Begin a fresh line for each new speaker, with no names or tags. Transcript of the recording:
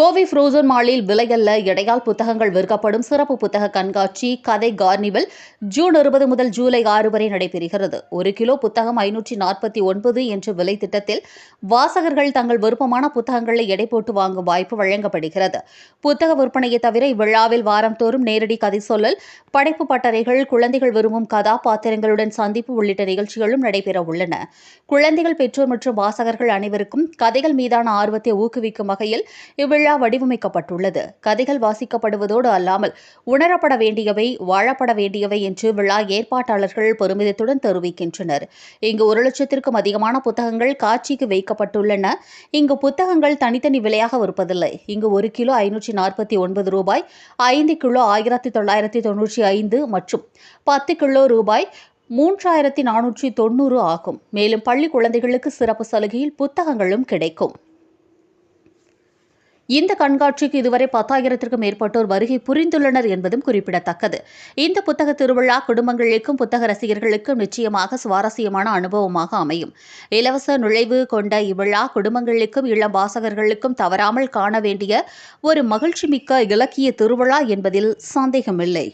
Kovai frozen மாலில் விலையல்ல எடையால் புத்தகங்கள் விற்கப்படும் சிறப்பு புத்தக கண்காட்சி கதை கார்னிவல் ஜூன் இருபது முதல் ஜூலை ஆறு வரை நடைபெறுகிறது. ஒரு கிலோ புத்தகம் ஐநூற்றி நாற்பத்தி ஒன்பது என்ற விலை திட்டத்தில் வாசகர்கள் தங்கள் விருப்பமான புத்தகங்களை எடை போட்டு வாங்கும் வாய்ப்பு வழங்கப்படுகிறது. புத்தக விற்பனையை தவிர இவ்விழாவில் வாரந்தோறும் நேரடி கதை சொல்லல் படைப்பு பட்டறைகள் குழந்தைகள் விரும்பும் கதாபாத்திரங்களுடன் சந்திப்பு உள்ளிட்ட நிகழ்ச்சிகளும் நடைபெற உள்ளன. குழந்தைகள் பெற்றோர் மற்றும் வாசகர்கள் அனைவருக்கும் கதைகள் மீதான ஆர்வத்தை ஊக்குவிக்கும் வகையில் இவ்விழா வடிவமைக்கப்பட்டுள்ளது. கதைகள் வாசிக்கப்படுவதோடு அல்லாமல் உணரப்பட வேண்டியவை வாழப்பட வேண்டியவை என்று விழா ஏற்பாட்டாளர்கள் பெருமிதத்துடன் தெரிவிக்கின்றனர். இங்கு ஒரு லட்சத்திற்கும் அதிகமான புத்தகங்கள் காட்சிக்கு வைக்கப்பட்டுள்ளன. இங்கு புத்தகங்கள் தனித்தனி விலையாக விற்பதில்லை. இங்கு ஒரு கிலோ ஐநூற்றி நாற்பத்தி ஒன்பது ரூபாய் ஐந்து கிலோ ஆயிரத்தி தொள்ளாயிரத்தி தொன்னூற்றி ஐந்து மற்றும் பத்து கிலோ ரூபாய் மூன்றாயிரத்தி நானூற்றி தொண்ணூறு ஆகும். மேலும் பள்ளி குழந்தைகளுக்கு சிறப்பு சலுகையில் புத்தகங்களும் கிடைக்கும். இந்த கண்காட்சிக்கு இதுவரை பத்தாயிரத்திற்கும் மேற்பட்டோர் வருகை புரிந்துள்ளனர் என்பதும் குறிப்பிடத்தக்கது. இந்த புத்தக திருவிழா குடும்பங்களுக்கும் புத்தக ரசிகர்களுக்கும் நிச்சயமாக சுவாரஸ்யமான அனுபவமாக அமையும். இலவச நுழைவு கொண்ட இவ்விழா குடும்பங்களுக்கும் இளம் வாசகர்களுக்கும் தவறாமல் காண வேண்டிய ஒரு மகிழ்ச்சிமிக்க இலக்கிய திருவிழா என்பதில் சந்தேகமில்லை.